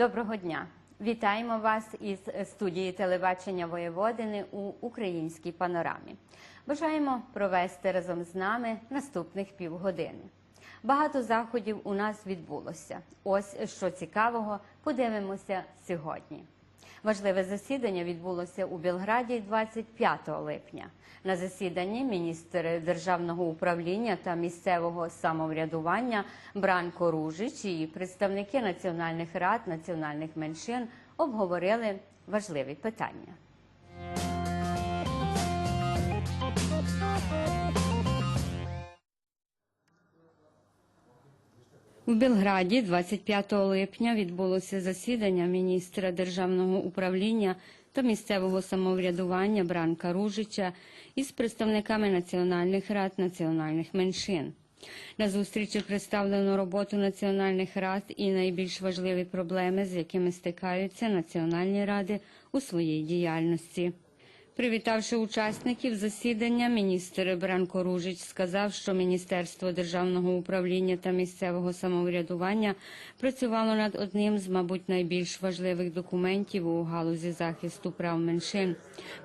Доброго дня! Вітаємо вас із студії телебачення Воєводини у українській панорамі. Бажаємо провести разом з нами наступних півгодини. Багато заходів у нас відбулося. Ось що цікавого подивимося сьогодні. Важливе засідання відбулося у Білграді 25 липня. На засіданні міністр державного управління та місцевого самоврядування Бранко Ружич і представники національних рад національних меншин обговорили важливі питання. В Белграді 25 липня відбулося засідання міністра державного управління та місцевого самоврядування Бранка Ружича із представниками національних рад національних меншин. На зустрічі представлено роботу національних рад і найбільш важливі проблеми, з якими стикаються національні ради у своїй діяльності. Привітавши учасників засідання, міністр Бранко Ружич сказав, що Міністерство державного управління та місцевого самоврядування працювало над одним з, мабуть, найбільш важливих документів у галузі захисту прав меншин,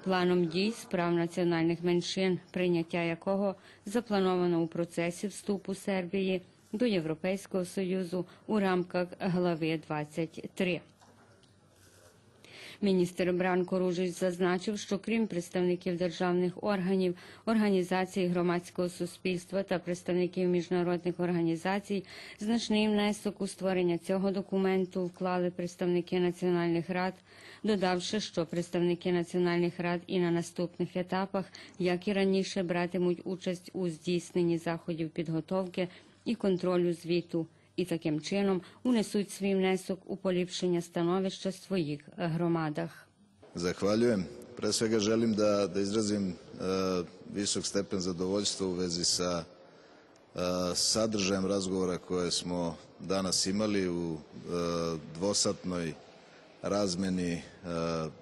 планом дій з прав національних меншин, прийняття якого заплановано у процесі вступу Сербії до Європейського союзу у рамках глави 23. Міністр Бранко Ружич зазначив, що крім представників державних органів, організацій громадського суспільства та представників міжнародних організацій, значний внесок у створення цього документу вклали представники національних рад, додавши, що представники національних рад і на наступних етапах, як і раніше, братимуть участь у здійсненні заходів підготовки і контролю звіту і таким чином унесуть свій внесок у поліпшення становища своїх громадах. Zahvaljujem. Pre svega želim da, da izrazim e, visok stepen zadovoljstva u vezi sa e, sadržajem razgovora koje smo danas imali u dvosatnoj razmeni,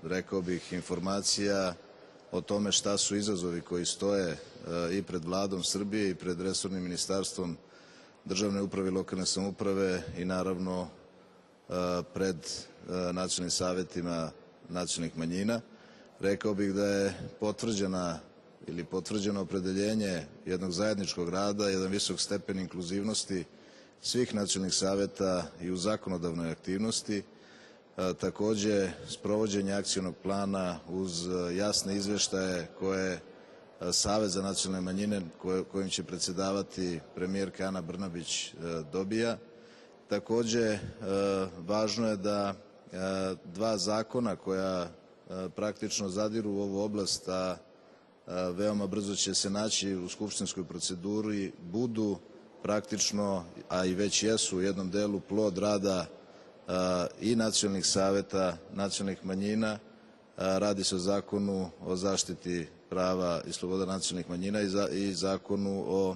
rekao bih, informacija o tome šta su izazovi koji stoje i pred vladom Srbije i pred resornim ministarstvom državne uprave i lokalne samouprave i naravno e, pred e, nacionalnim savjetima nacionalnih manjina. Rekao bih da je potvrđena ili potvrđeno opredeljenje jednog zajedničkog rada, jedan visok stepen inkluzivnosti svih nacionalnih savjeta i u zakonodavnoj aktivnosti, E, takođe sprovođenje akcionog plana uz jasne izveštaje koje e, Savet za nacionalne manjine kojim će predsedavati premijerka Ana Brnabić e, dobija. Takođe, e, važno je da e, dva zakona koja praktično zadiru u ovu oblast, a veoma brzo će se naći u skupštinskoj proceduri, budu praktično, a i već jesu u jednom delu plod rada i nacionalnih saveta nacionalnih manjina. Radi se o zakonu o zaštiti prava i sloboda nacionalnih manjina i, za, i zakonu o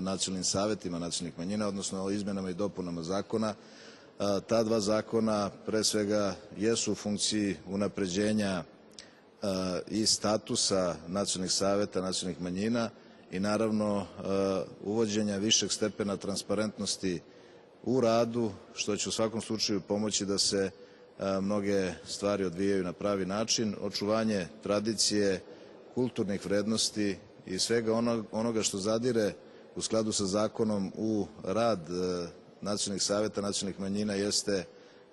nacionalnim savetima nacionalnih manjina, odnosno o izmenama i dopunama zakona. Ta dva zakona pre svega jesu u funkciji unapređenja i statusa nacionalnih saveta nacionalnih manjina i naravno uvođenja višeg stepena transparentnosti u radu, što će u svakom slučaju pomoći da se mnoge stvari odvijaju na pravi način, očuvanje tradicije, kulturnih vrednosti i svega onog- onoga što zadire u skladu sa zakonom u rad e, nacionalnih saveta nacionalnih manjina jeste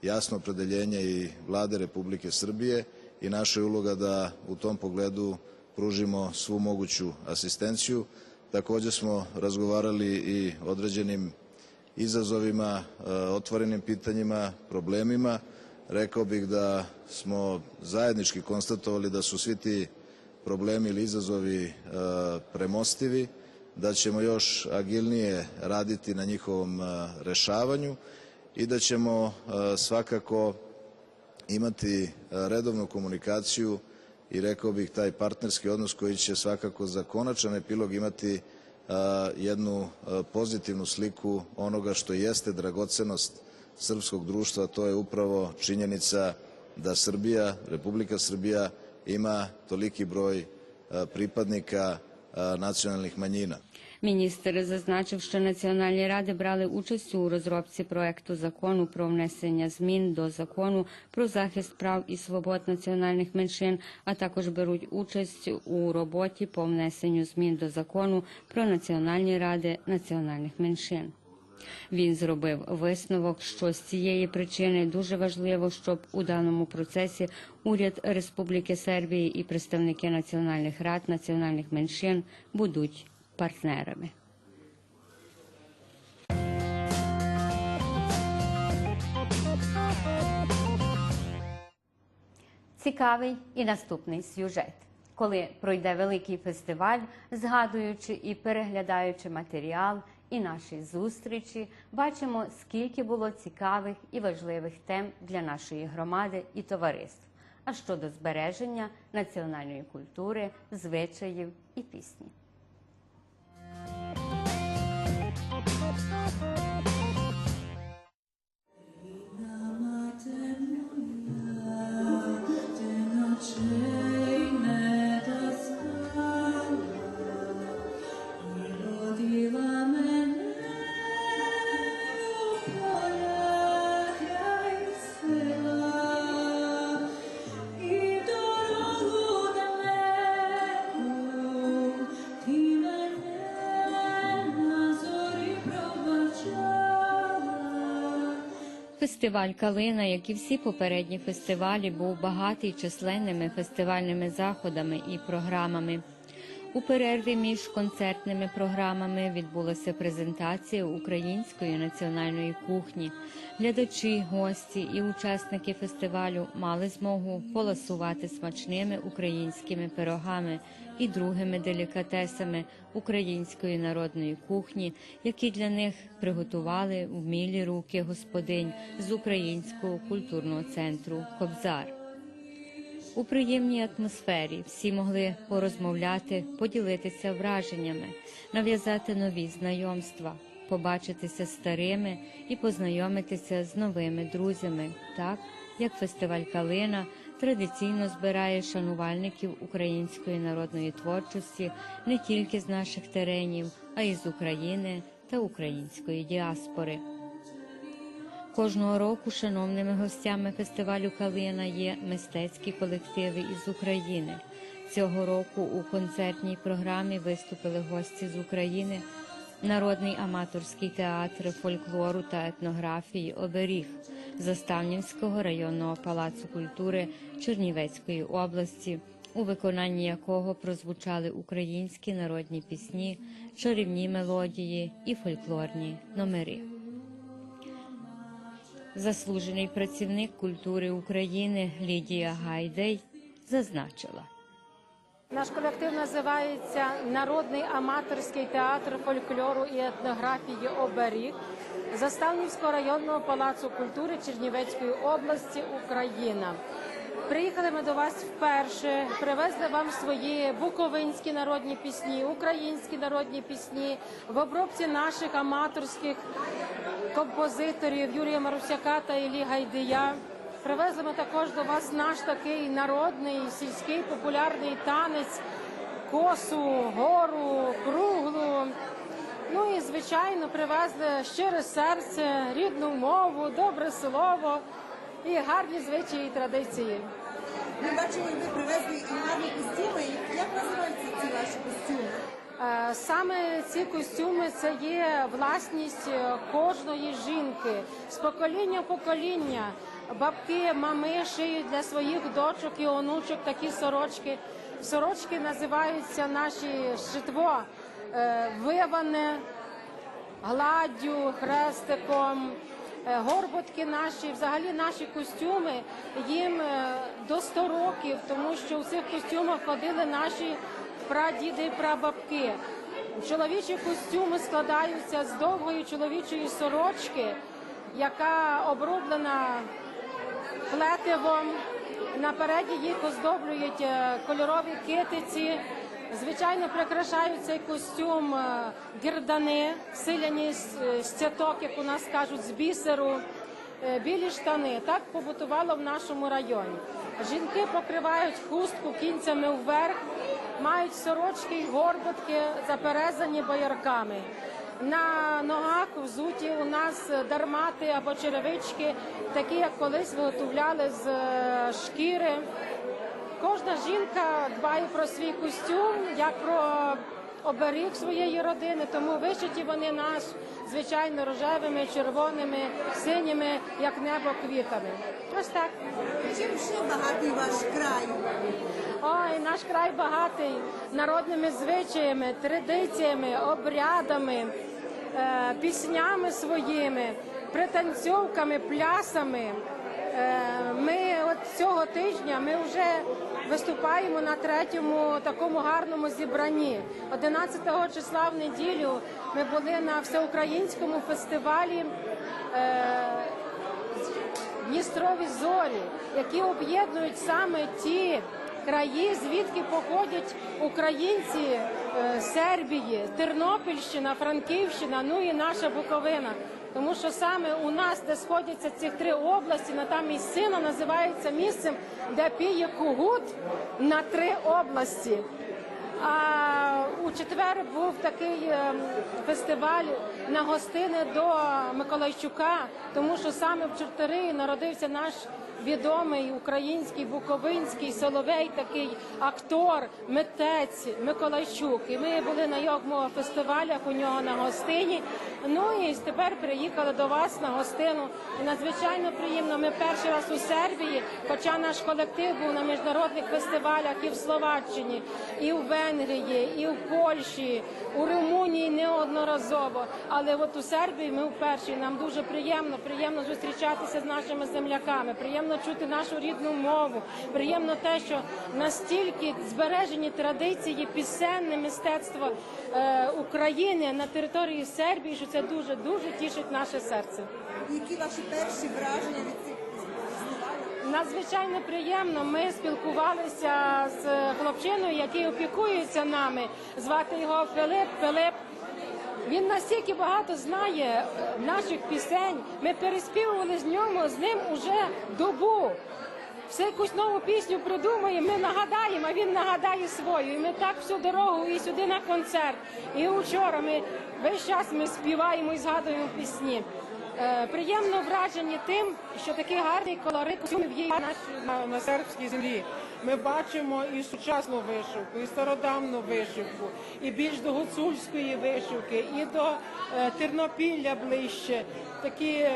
jasno opredeljenje i vlade Republike Srbije i naša je uloga da u tom pogledu pružimo svu moguću asistenciju. Takođe smo razgovarali i određenim izazovima, e, otvorenim pitanjima, problemima. Rekao bih da smo zajednički konstatovali da su svi ti problemi ili izazovi e, premostivi, da ćemo još agilnije raditi na njihovom e, rešavanju i da ćemo e, svakako imati redovnu komunikaciju i rekao bih taj partnerski odnos koji će svakako za konačan epilog imati jednu pozitivnu sliku onoga što jeste dragocenost srpskog društva, to je upravo činjenica da Srbija, Republika Srbija ima toliki broj pripadnika a, nacionalnih manjina. Міністр зазначив, що національні ради брали участь у розробці проекту закону про внесення змін до закону про захист прав і свобод національних меншин, а також беруть участь у роботі по внесенню змін до закону про національні ради національних меншин. Він зробив висновок, що з цієї причини дуже важливо, щоб у даному процесі уряд Республіки Сербії і представники національних рад національних меншин будуть партнерами. Цікавий і наступний сюжет. Коли пройде великий фестиваль, згадуючи і переглядаючи матеріал і нашій зустрічі, бачимо, скільки було цікавих і важливих тем для нашої громади і товариств. А щодо збереження національної культури, звичаїв і пісні. Фестиваль Калина, як і всі попередні фестивалі, був багатий численними фестивальними заходами і програмами. У перерві між концертними програмами відбулася презентація української національної кухні. Глядачі, гості і учасники фестивалю мали змогу поласувати смачними українськими пирогами і другими делікатесами української народної кухні, які для них приготували вмілі руки господинь з українського культурного центру Кобзар. У приємній атмосфері всі могли порозмовляти, поділитися враженнями, нав'язати нові знайомства, побачитися старими і познайомитися з новими друзями, так як фестиваль Калина традиційно збирає шанувальників української народної творчості не тільки з наших теренів, а й з України та української діаспори. Кожного року шановними гостями фестивалю Калина є мистецькі колективи із України. Цього року у концертній програмі виступили гості з України, народний аматорський театр фольклору та етнографії Оберіг Заставнівського районного палацу культури Чернівецької області, у виконанні якого прозвучали українські народні пісні, чарівні мелодії і фольклорні номери. Заслужений працівник культури України Лідія Гайдей зазначила. Наш колектив називається Народний аматорський театр фольклору і етнографії Оберіг Заставнівського районного палацу культури Чернівецької області Україна. Приїхали ми до вас вперше, привезли вам свої буковинські народні пісні, українські народні пісні в обробці наших аматорських композиторів Юрія Марусяка та Іллі Гайдия. Привезли ми також до вас наш такий народний сільський популярний танець, косу, гору, круглу. Ну і звичайно привезли щире серце, рідну мову, добре слово і гарні звичаї і традиції. Ми бачили, ви привезли і гарні костюми. Як називаються ці Саме ці костюми це є власність е, кожної жінки з покоління в покоління. Бабки, мами шиють для своїх дочок і онучок такі сорочки. Сорочки називаються наші шитво е, виване гладдю, хрестиком. Е, Горботки наші, взагалі наші костюми, їм до 100 років, тому що у цих костюмах ходили наші прадіди і прабабки. Чоловічі костюми складаються з довгої чоловічої сорочки, яка оброблена плетивом. Напереді їх оздоблюють е, кольорові китиці. Звичайно, прикрашають цей костюм е, гірдани, силяні е, з цяток, як у нас кажуть, з бісеру, білі штани. Так побутувало в нашому районі. Жінки покривають хустку кінцями вверх, мають сорочки й горбатки, заперезані боярками. На ногах взуті у нас дармати або черевички, такі як колись виготовляли з е, шкіри. Кожна жінка дбає про свій костюм, як про оберіг своєї родини, тому вишиті вони наш звичайно рожевими, червоними, синіми, як небо квітами. Ось так. Чим ще багатий ваш край? Ой, наш край багатий народними звичаями, традиціями, обрядами, е, піснями своїми, пританцьовками, плясами. Е, Ми от цього тижня ми вже виступаємо на третьому такому гарному зібранні. 11 числа в неділю ми були на всеукраїнському фестивалі. е, Дністрові зорі, які об'єднують саме ті краї, звідки походять українці е, Сербії, Тернопільщина, Франківщина, ну і наша Буковина. Тому що саме у нас, де сходяться ці три області, на та місцина називається місцем, де піє кугут на три області. А у четвер був такий ем, фестиваль на гостини до Миколайчука, тому що саме в Чорториї народився наш відомий український буковинський соловей, такий актор, митець Миколайчук. І ми були на його фестивалях у нього на гостині. Ну і тепер приїхали до вас на гостину. І надзвичайно приємно. Ми перший раз у Сербії, хоча наш колектив був на міжнародних фестивалях і в Словаччині, і в Венгрії, і в Польщі, у Румунії неодноразово. Але от у Сербії ми вперше. Нам дуже приємно, приємно зустрічатися з нашими земляками, приємно чути нашу рідну мову. Приємно те, що настільки збережені традиції, пісенне мистецтво е, України на території Сербії, що це дуже дуже тішить наше серце. Які ваші перші враження від цих? Надзвичайно приємно. Ми спілкувалися з хлопчиною, який опікується нами. Звати його Филип. Филип. Він настільки багато знає наших пісень. Ми переспівували з ньому з ним уже добу. Все якусь нову пісню придумає, ми нагадаємо, а він нагадає свою. І ми так всю дорогу і сюди на концерт. І вчора ми весь час ми співаємо і згадуємо пісні. Е, приємно вражені тим, що такий гарний колорит костюмів є на, на, на сербській землі. Ми бачимо і сучасну вишивку, і стародавну вишивку, і більш до гуцульської вишивки, і до е, Тернопілля ближче. Такі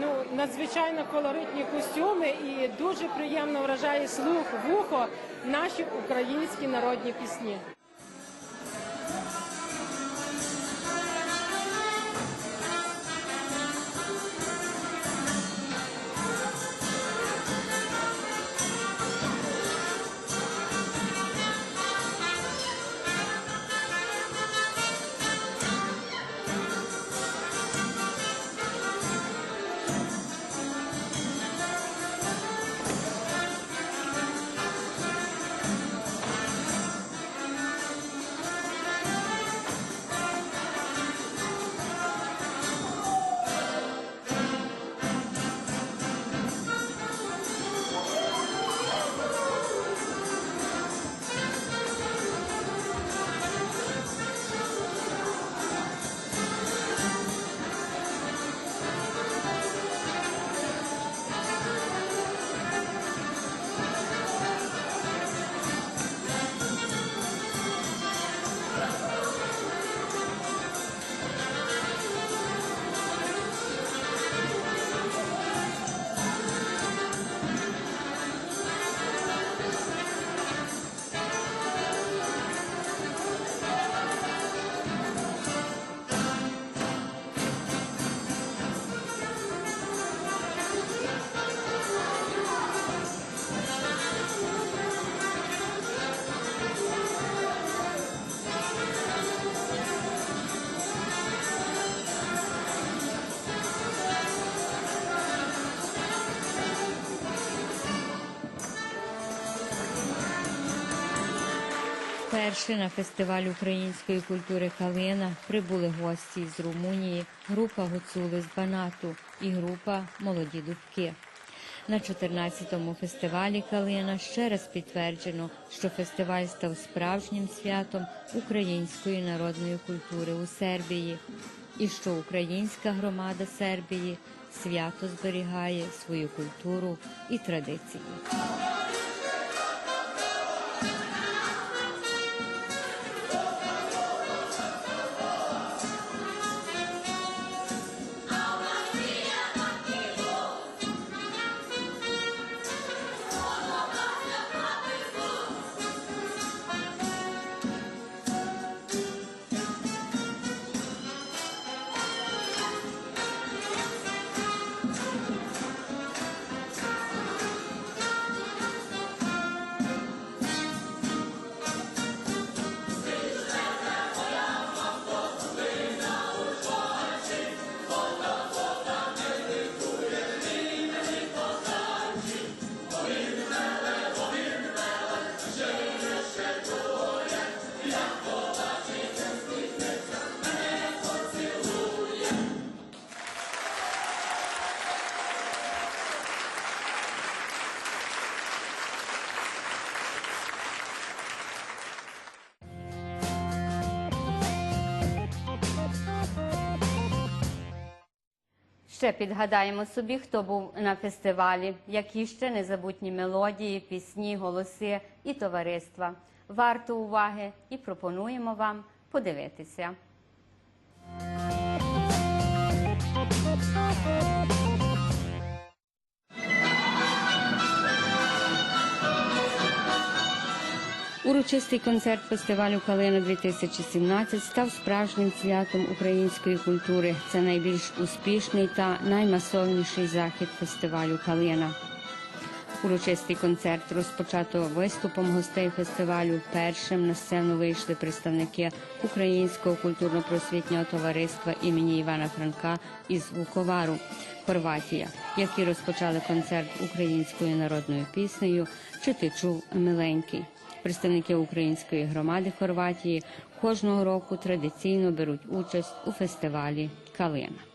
ну, надзвичайно колоритні костюми, і дуже приємно вражає слух, вухо наші українські народні пісні. Вперше на фестиваль української культури Калина прибули гості з Румунії, група гуцули з Банату і група Молоді Дубки. На 14-му фестивалі Калина ще раз підтверджено, що фестиваль став справжнім святом української народної культури у Сербії, і що українська громада Сербії свято зберігає свою культуру і традиції. Ще підгадаємо собі, хто був на фестивалі, які ще незабутні мелодії, пісні, голоси і товариства. Варто уваги і пропонуємо вам подивитися. Урочистий концерт фестивалю Калина 2017 став справжнім святом української культури. Це найбільш успішний та наймасовніший захід фестивалю Калина. Урочистий концерт розпочато виступом гостей фестивалю. Першим на сцену вийшли представники Українського культурно-просвітнього товариства імені Івана Франка із Вуковару, Хорватія, які розпочали концерт українською народною піснею Чи ти чув миленький. Представники української громади Хорватії кожного року традиційно беруть участь у фестивалі Калина.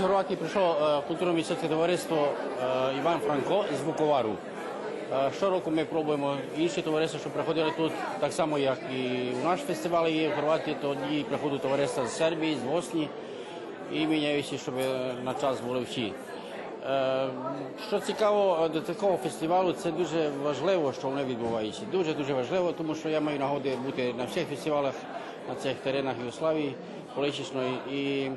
З Хорватії прийшло е, культурно-мистецьке товариство е, Іван Франко з Буковару. Е, Щороку ми пробуємо інші товариства, що приходили тут, так само як і в наш фестиваль є в Хорватії, тоді приходять товариства з Сербії, з Боснії і міняються, щоб на час були всі. Що цікаво до такого фестивалю, це дуже важливо, що вони відбуваються. Дуже дуже важливо, тому що я маю нагоди бути на всіх фестивалях на цих теренах Югославії, політичної. І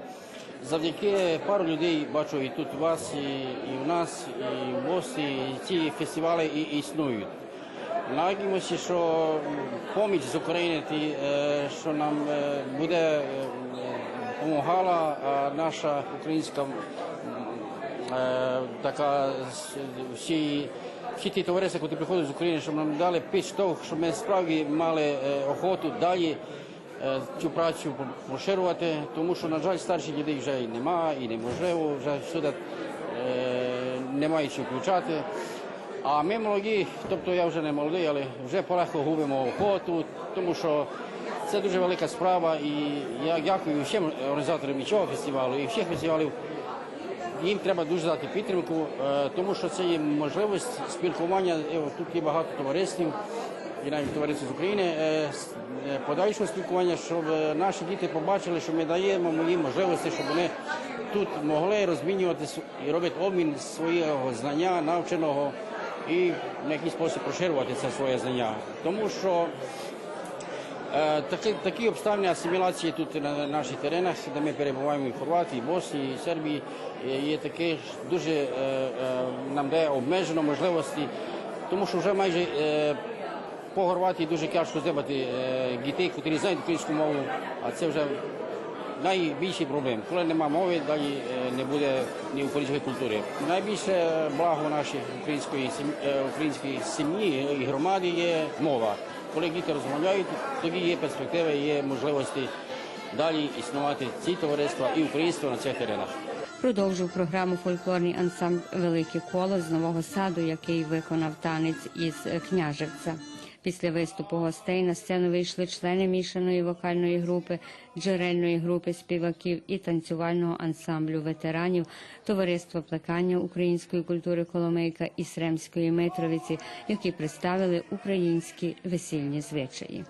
завдяки пару людей бачу і тут вас, і, і в нас, і в Босні, і ці фестивалі і існують. Надіємося, що поміч з України, ті, е, що нам е, буде е, допомагала а наша українська е, така всі, всі ті товариства, які приходять з України, щоб нам дали підштовх, щоб ми справді мали е, охоту далі е, цю працю поширювати, тому що, на жаль, старші дітей вже і нема, і неможливо вже сюди е, немає що включати. А ми молоді, тобто я вже не молодий, але вже полегко губимо охоту, тому що це дуже велика справа. І я дякую всім організаторам і цього фестивалю, і всіх фестивалів їм треба дуже дати підтримку, е, тому що це є можливість спілкування. Е, Тут є багато товаристів, і навіть товариство з України, е, е, подальшого спілкування, щоб е, наші діти побачили, що ми даємо їм можливості, щоб вони тут могли розмінюватися і робити обмін свого знання, навченого і на якийсь спосіб розширювати це своє знання. Тому що Такі, такі обставини асиміляції тут на наших теренах, де ми перебуваємо і в Хорватії, і Боснії, і Сербії, є таке дуже нам дає обмежено можливості, тому що вже майже по Хорватії дуже тяжко здобути е, дітей, які знають українську мову, а це вже найбільший проблем. Коли немає мови, далі е, не буде ні української культури. Найбільше благо нашої української е, української сім'ї і громади є мова. Коли діти розмовляють, тоді є перспективи, є можливості далі існувати ці товариства і українство на цих теренах. Продовжив програму фольклорний ансамбль Велике коло з нового саду, який виконав танець із княжевця. Після виступу гостей на сцену вийшли члени мішаної вокальної групи, джерельної групи співаків і танцювального ансамблю ветеранів Товариства плекання української культури Коломийка і Сремської Митровиці, які представили українські весільні звичаї.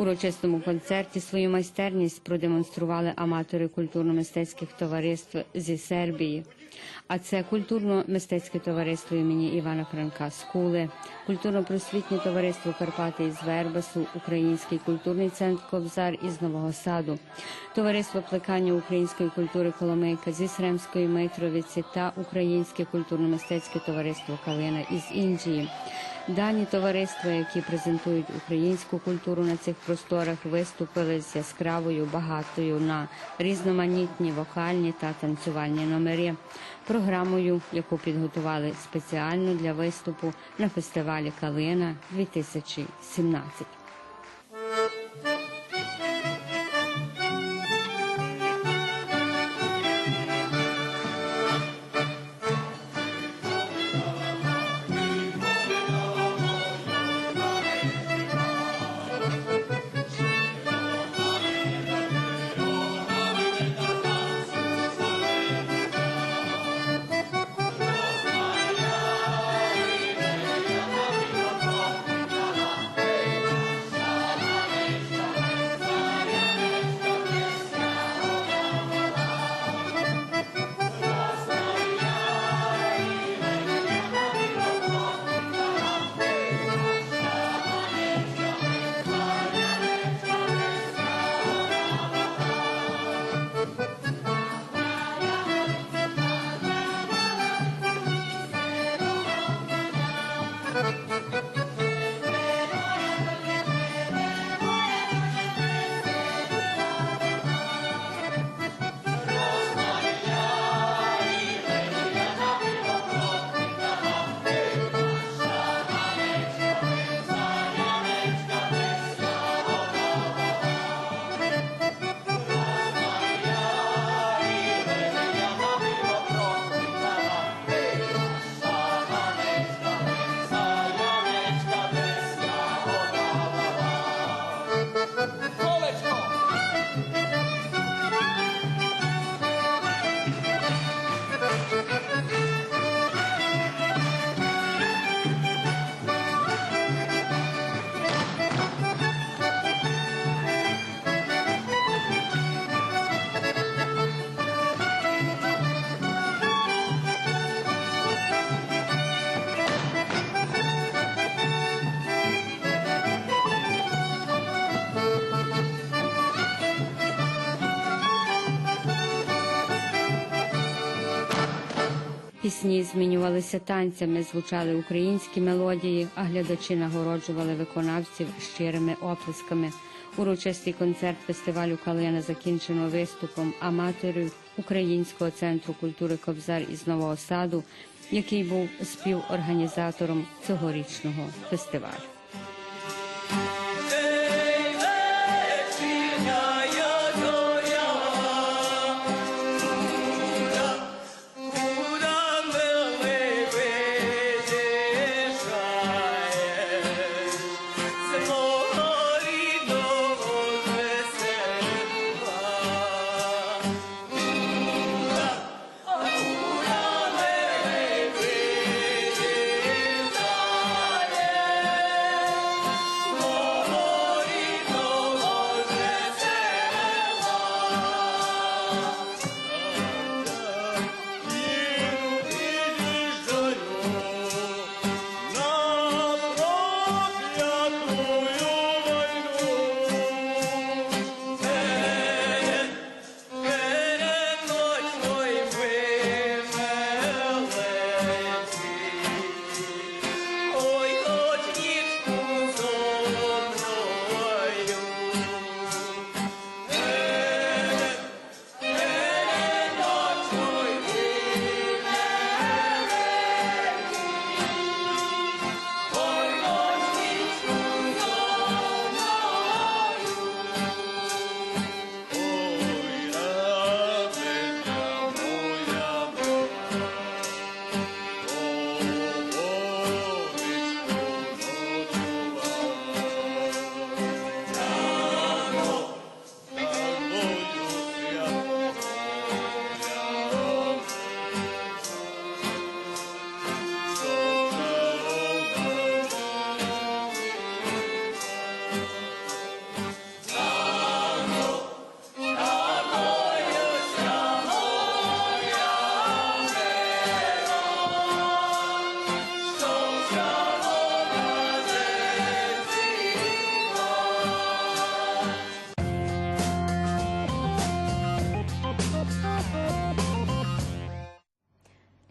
Урочистому концерті свою майстерність продемонстрували аматори культурно-мистецьких товариств зі Сербії. А це культурно-мистецьке товариство імені Івана Франка Скули, культурно-просвітнє товариство Карпати із Вербасу, Український культурний центр Кобзар із Нового Саду, товариство плекання української культури Коломийка зі Сремської Митровиці та Українське культурно-мистецьке товариство Калина із Індії. Дані товариства, які презентують українську культуру на цих просторах, виступили з яскравою, багатою на різноманітні вокальні та танцювальні номери. Програмою, яку підготували спеціально для виступу на фестивалі Калина 2017. Пісні змінювалися танцями, звучали українські мелодії, а глядачі нагороджували виконавців щирими оплесками. Урочистий концерт фестивалю Калина закінчено виступом аматорів Українського центру культури Кобзар із Нового Саду, який був співорганізатором цьогорічного фестивалю.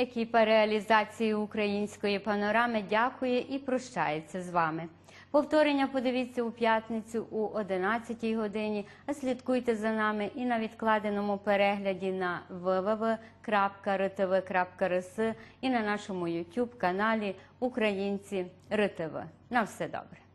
Екіпа реалізації української панорами дякує і прощається з вами. Повторення подивіться у п'ятницю у 11 годині. А слідкуйте за нами і на відкладеному перегляді на www.rtv.rs і на нашому YouTube каналі Українці РТВ. На все добре.